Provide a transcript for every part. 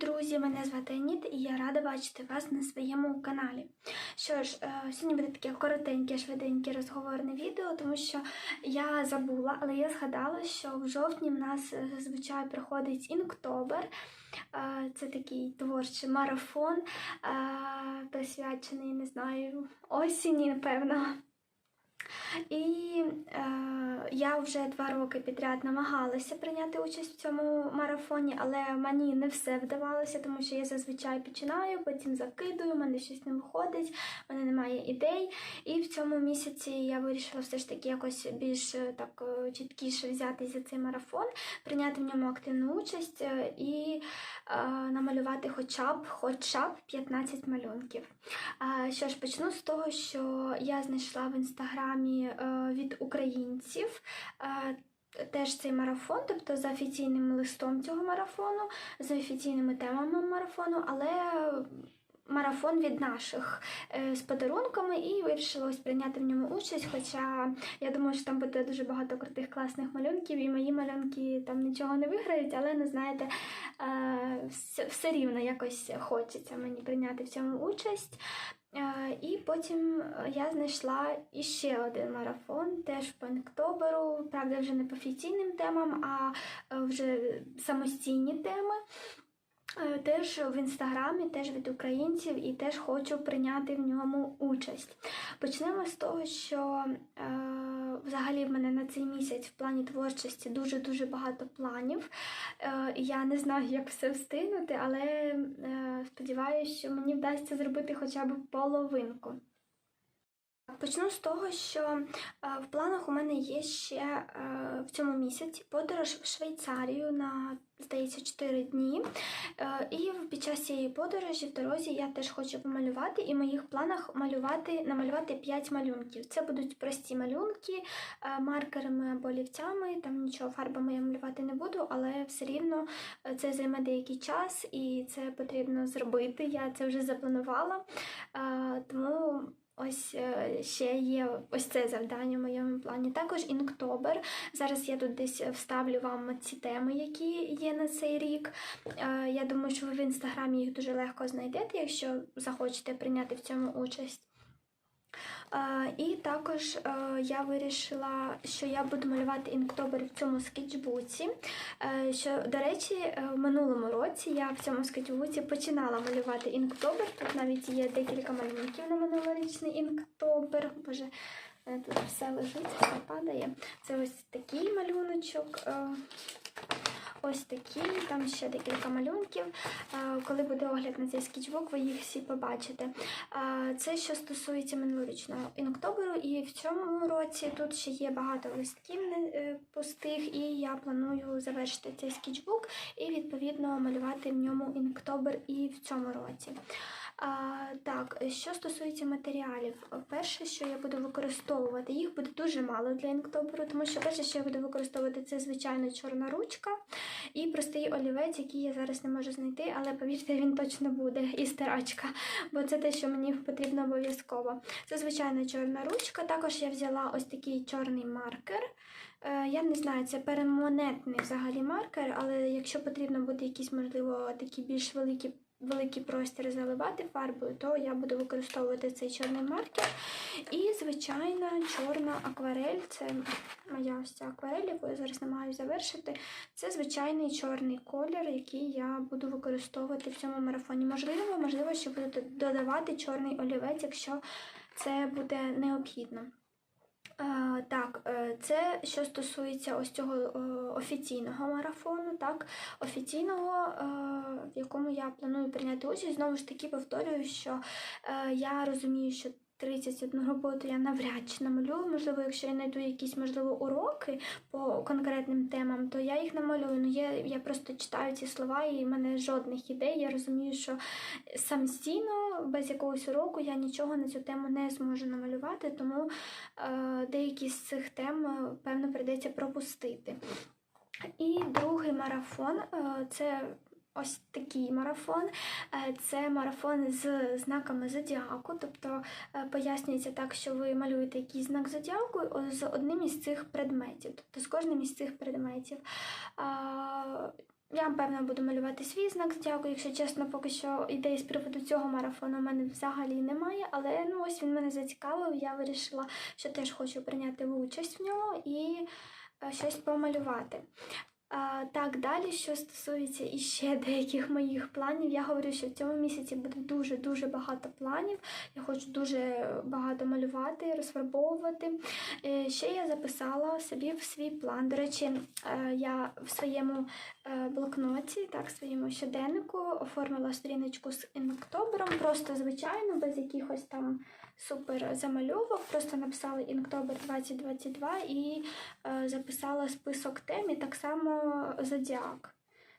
друзі! Мене звати Аніт і я рада бачити вас на своєму каналі. Що ж, е, сьогодні буде таке коротеньке, швиденьке розговорне відео, тому що я забула, але я згадала, що в жовтні в нас е, зазвичай приходить інктобер. Е, Це такий творчий марафон, присвячений, не знаю, осені, напевно. І е, я вже два роки підряд намагалася прийняти участь в цьому марафоні, але мені не все вдавалося, тому що я зазвичай починаю, потім закидую, в мене щось не виходить, в мене немає ідей. І в цьому місяці я вирішила все ж таки якось більш е, так е, чіткіше взятися за цей марафон, прийняти в ньому активну участь е, і е, намалювати хоча б хоча б 15 малюнків. А, Що ж, почну з того, що я знайшла в інстаграмі е, від українців. е, Теж цей марафон, тобто за офіційним листом цього марафону, за офіційними темами марафону, але марафон від наших е, з подарунками і вирішила ось прийняти в ньому участь. Хоча я думаю, що там буде дуже багато крутих класних малюнків, і мої малюнки там нічого не виграють, але не знаєте, е, все, рівно якось хочеться мені прийняти в цьому участь. Е, І потім я знайшла іще один марафон, теж по Інктоберу, правда, вже не по офіційним темам, а вже самостійні теми. Е, Теж в інстаграмі, теж від українців, і теж хочу прийняти в ньому участь. Почнемо з того, що е, взагалі в мене на цей місяць в плані творчості дуже-дуже багато планів. Е, я не знаю, як все встигнути, але е, сподіваюся, що мені вдасться зробити хоча б половинку. Почну з того, що е, в планах у мене є ще е, в цьому місяці подорож в Швейцарію на, здається, 4 дні. Е, і під час цієї подорожі в дорозі я теж хочу помалювати, і в моїх планах малювати, намалювати 5 малюнків. Це будуть прості малюнки маркерами або олівцями, там нічого фарбами я малювати не буду, але все рівно це займе деякий час і це потрібно зробити. Я це вже запланувала. Тому. Ось е, ще є ось це завдання в моєму плані. Також інктобер. Зараз я тут десь вставлю вам ці теми, які є на цей рік. Е, Я думаю, що ви в інстаграмі їх дуже легко знайдете, якщо захочете прийняти в цьому участь. Е, І також е, я вирішила, що я буду малювати інктобер в цьому скетчбуці. Е, Що, до речі, е, в минулому році я в цьому скетчбуці починала малювати інктобер. Тут навіть є декілька малюнків на минулорічний інктобер. Боже, тут все лежить, все падає. Це ось такий малюночок. е, Ось такі, там ще декілька малюнків. Е, Коли буде огляд на цей скетчбук, ви їх всі побачите. Е, Це що стосується минулорічного іноктоберу, і в цьому році тут ще є багато листків е, пустих, і я планую завершити цей скетчбук і відповідно малювати в ньому іноктобер і в цьому році. А, так, що стосується матеріалів, перше, що я буду використовувати, їх буде дуже мало для інктоберу, тому що перше, що я буду використовувати, це звичайно чорна ручка і простий олівець, який я зараз не можу знайти, але повірте, він точно буде, і стирачка, бо це те, що мені потрібно обов'язково. Це звичайно чорна ручка. Також я взяла ось такий чорний маркер. Е, Я не знаю, це перманентний взагалі маркер, але якщо потрібно буде якісь, можливо, такі більш великі великий простір заливати фарбою, то я буду використовувати цей чорний маркер. І, звичайна, чорна акварель. Це моя ось ця акварель, яку я зараз намагаюся завершити. Це звичайний чорний колір, який я буду використовувати в цьому марафоні. Можливо, можливо, що буду додавати чорний олівець, якщо це буде необхідно. Е, Так, е, це що стосується ось цього е, офіційного марафону, так, офіційного, в якому я планую прийняти участь. Знову ж таки, повторюю, що я розумію, що 31 роботу я навряд чи намалюю. Можливо, якщо я знайду якісь можливо уроки по конкретним темам, то я їх намалюю. Ну, я, я просто читаю ці слова, і в мене жодних ідей. Я розумію, що самостійно, без якогось уроку, я нічого на цю тему не зможу намалювати, тому е, деякі з цих тем, е, певно, прийдеться пропустити. І другий марафон е, це ось такий марафон. Е, Це марафон з знаками зодіаку, тобто е, пояснюється так, що ви малюєте якийсь знак зодіаку з одним із цих предметів, тобто з кожним із цих предметів. Я, певно, буду малювати свій знак зодіаку. Якщо чесно, поки що ідеї з приводу цього марафону у мене взагалі немає. Але ну ось він мене зацікавив. Я вирішила, що теж хочу прийняти участь в ньому і е, щось помалювати. А, так, далі, що стосується іще деяких моїх планів, я говорю, що в цьому місяці буде дуже-дуже багато планів. Я хочу дуже багато малювати, розфарбовувати. Е, Ще я записала собі в свій план. До речі, е, я в своєму е, блокноті, так, в своєму щоденнику оформила сторіночку з іноктобером, просто звичайно, без якихось там супер замальовок. Просто написала іноктобер 2022 і е, записала список тем, і так само зодіак.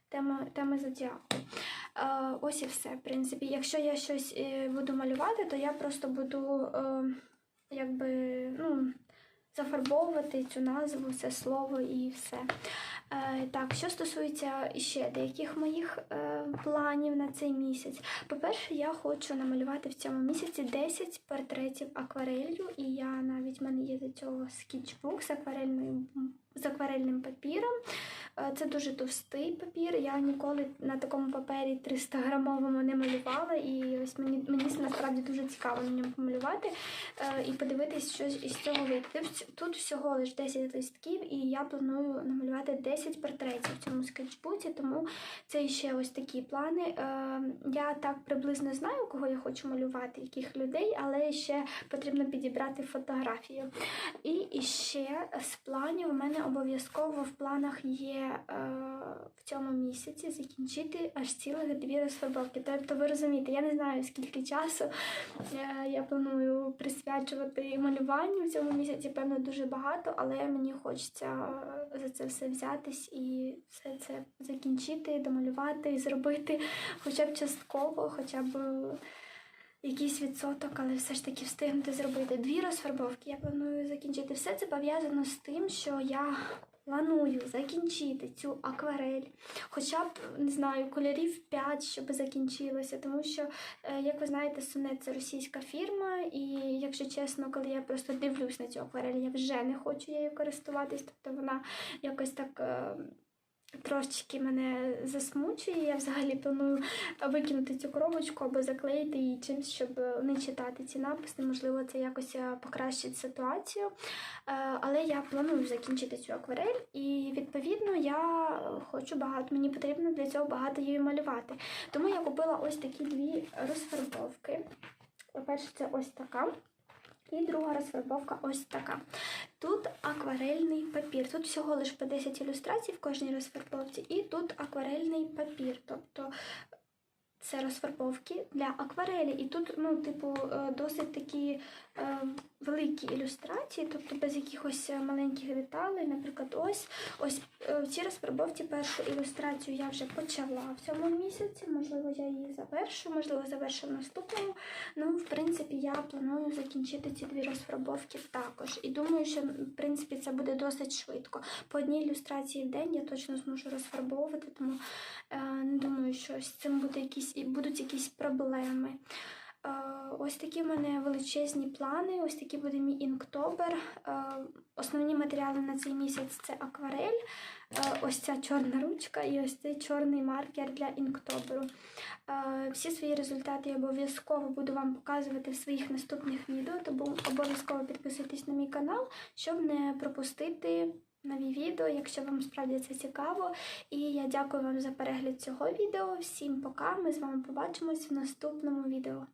Тема, теми зодіаку. Е, ось і все, в принципі. Якщо я щось е, буду малювати, то я просто буду е, якби, ну, зафарбовувати цю назву, це слово і все. Е, так, що стосується ще деяких моїх е, планів на цей місяць. По-перше, я хочу намалювати в цьому місяці 10 портретів акварелью, і я навіть в мене є до цього скетчбук з акварельною з акварельним папіром. Е, Це дуже товстий папір. Я ніколи на такому папері 300 грамовому не малювала, і ось мені мені насправді дуже цікаво на ньому помалювати е, і подивитись, що із цього вийде. Тут- Тут всього лише 10 листків, і я планую намалювати 10 портретів в цьому скетчбуці, тому це ще ось такі плани. Е, Я так приблизно знаю, кого я хочу малювати, яких людей, але ще потрібно підібрати фотографію. І ще з планів у мене обов'язково в планах є е, в цьому місяці закінчити аж цілих дві розфарбовки. Тобто ви розумієте, я не знаю скільки часу е, я планую присвячувати малюванню в цьому місяці, певно, дуже багато, але мені хочеться е, за це все взятись і все це закінчити, домалювати і зробити хоча б частково, хоча б. Е, Якийсь відсоток, але все ж таки встигнути зробити дві розфарбовки. Я планую закінчити. Все це пов'язано з тим, що я планую закінчити цю акварель, хоча б не знаю, кольорів 5, щоб закінчилося. Тому що, е, як ви знаєте, Сонет це російська фірма, і якщо чесно, коли я просто дивлюсь на цю акварель, я вже не хочу нею користуватись, тобто вона якось так. Е, Трошечки мене засмучує. Я взагалі планую викинути цю коробочку або заклеїти її чимось, щоб не читати ці написи. Можливо, це якось е, покращить ситуацію. Е, Але я планую закінчити цю акварель, і відповідно я хочу багато. Мені потрібно для цього багато її малювати. Тому я купила ось такі дві розфарбовки. По-перше, це ось така. І друга розфарбовка ось така. Тут акварельний папір. Тут всього лише по 10 ілюстрацій в кожній розфарбовці, і тут акварельний папір. Тобто це розфарбовки для акварелі. І тут, ну, типу, е, досить такі е, великі ілюстрації, тобто без якихось е, маленьких деталей. Наприклад, ось ось е, в цій розфарбовці першу ілюстрацію я вже почала в цьому місяці. Можливо, я її завершу, можливо, завершу в наступному. Ну, в принципі, я планую закінчити ці дві розфарбовки також. І думаю, що в принципі це буде досить швидко. По одній ілюстрації в день я точно зможу розфарбовувати, тому е, не думаю, що з цим буде якісь, будуть якісь проблеми. Е, Ось такі в мене величезні плани. Ось такий буде мій інктобер. Е, Основні матеріали на цей місяць це акварель, е, ось ця чорна ручка і ось цей чорний маркер для інктоберу. Всі свої результати я обов'язково буду вам показувати в своїх наступних відео, тому обов'язково підписуйтесь на мій канал, щоб не пропустити нові відео, якщо вам справді це цікаво. І я дякую вам за перегляд цього відео. Всім пока! Ми з вами побачимось в наступному відео.